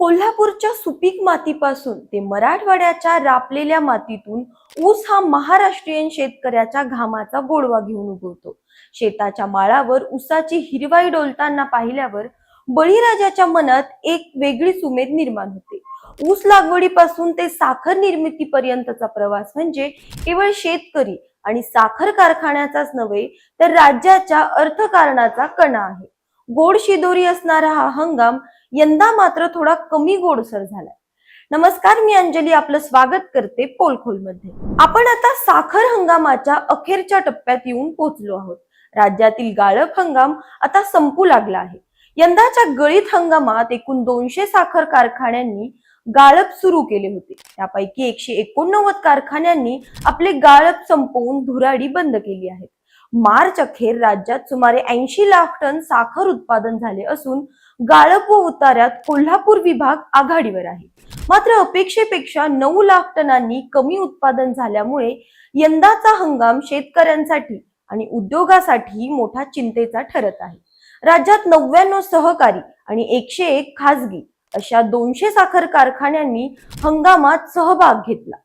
कोल्हापूरच्या सुपीक मातीपासून ते मराठवाड्याच्या रापलेल्या मातीतून ऊस हा महाराष्ट्रीयन शेतकऱ्याच्या घामाचा गोडवा घेऊन उगवतो. शेताच्या माळावर ऊसाची हिरवाई डोलताना पाहिल्यावर बळीराजाच्या मनात एक वेगळीच उमेद निर्माण होते. ऊस लागवडीपासून ते साखर निर्मितीपर्यंतचा प्रवास म्हणजे केवळ शेतकरी आणि साखर कारखान्याचाच नव्हे तर राज्याच्या अर्थकारणाचा कणा आहे. गोड शिदोरी असणारा हा हंगाम यंदा मात्र थोडा कमी गोडसर झालाय. नमस्कार मी अंजली आपलं स्वागत करते पोलखोलमध्ये. आपण आता साखर हंगामाच्या अखेरच्या टप्प्यात येऊन पोहोचलो आहोत. राज्यातील गाळप हंगाम आता संपू लागला आहे. यंदाच्या गळीत हंगामात एकूण दोनशे साखर कारखान्यांनी गाळप सुरू केले होते. त्यापैकी एकशे एकोणनव्वद कारखान्यांनी आपले गाळप संपवून धुराडी बंद केली आहे मार्च अखेर राज्यात सुमारे ऐंशी लाख टन साखर उत्पादन झाले असून गाळप व उतार्यात कोल्हापूर विभाग आघाडीवर आहे. मात्र अपेक्षेपेक्षा नऊ लाख टनांनी कमी उत्पादन झाल्यामुळे यंदाचा हंगाम शेतकऱ्यांसाठी आणि उद्योगासाठी मोठा चिंतेचा ठरत आहे. राज्यात नव्याण्णव सहकारी आणि एकशे एक खासगी अशा दोनशे साखर कारखान्यांनी हंगामात सहभाग घेतला.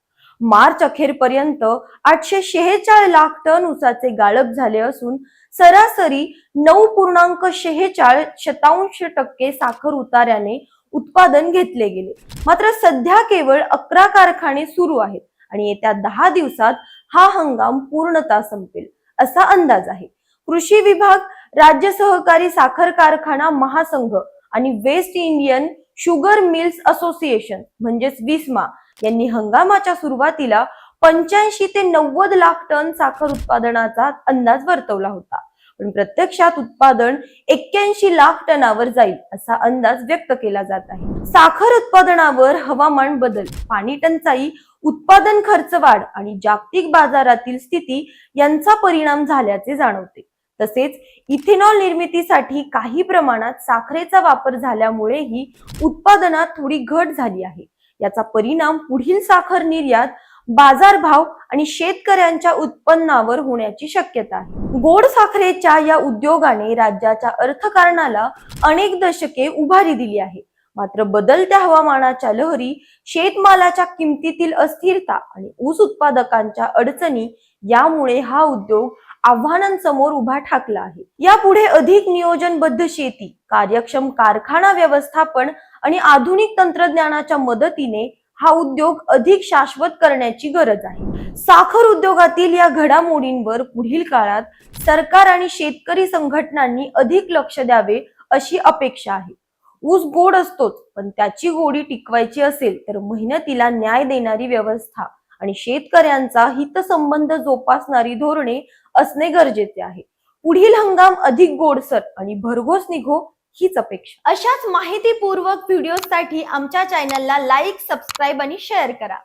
मार्च अखेरपर्यंत आठशे शेहेचाळीस लाख टन ऊसाचे गाळप झाले असून सरासरी नऊ पूर्णांक शेहेचाळ शतांश टक्के साखर उतार्याने उत्पादन घेतले गेले. मात्र सध्या केवळ अकरा कारखाने सुरू आहेत आणि येत्या दहा दिवसात हा हंगाम पूर्णतः संपेल असा अंदाज आहे. कृषी विभाग राज्य सहकारी साखर कारखाना महासंघ आणि West Indian sugar mills association म्हणजेच विस्मा यांनी हंगामाच्या सुरुवातीला पंच्याऐंशी ते नव्वद लाख टन साखर उत्पादनाचा अंदाज वर्तवला होता. पण प्रत्यक्षात उत्पादन एक्क्याऐंशी लाख टनावर जाईल असा अंदाज व्यक्त केला जात आहे. साखर उत्पादनावर हवामान बदल पाणी टंचाई उत्पादन खर्च वाढ आणि जागतिक बाजारातील स्थिती यांचा परिणाम झाल्याचे जाणवते. तसेच इथेनॉल निर्मितीसाठी काही प्रमाणात साखरेचा वापर झाल्यामुळेही उत्पादनात थोडी घट झाली आहे. याचा परिणाम पुढील साखर निर्यात बाजारभाव आणि शेतकऱ्यांच्या उत्पन्नावर होण्याची शक्यता आहे. गोड साखरेच्या या उद्योगाने राज्याच्या अर्थकारणाला अनेक दशके उभारी दिली आहे. मात्र बदलत्या हवामानाच्या लहरी शेतमालाच्या किमतीतील अस्थिरता आणि ऊस उत्पादकांच्या अडचणी यामुळे हा उद्योग आव्हानांसमोर उभा ठाकला आहे. यापुढे अधिक नियोजनबद्ध शेती कार्यक्षम कारखाना व्यवस्थापन आणि आधुनिक तंत्रज्ञानाच्या मदतीने हा उद्योग अधिक शाश्वत करण्याची गरज आहे. साखर उद्योगातील या घडामोडींवर पुढील काळात सरकार आणि शेतकरी संघटनांनी अधिक लक्ष द्यावे अशी अपेक्षा आहे. ऊस गोड असतोच पण त्याची गोडी टिकवायची असेल तर मेहनतीला न्याय देणारी व्यवस्था आणि शेतकऱ्यांचा हितसंबंध जोपासणारी धोरणे असणे गरजेचे आहे. पुढील हंगाम अधिक गोडसर आणि भरघोस निघो हीच अपेक्षा. अशाच माहितीपूर्वक व्हिडिओसाठी आमच्या चॅनलला लाईक सबस्क्राईब आणि शेअर करा.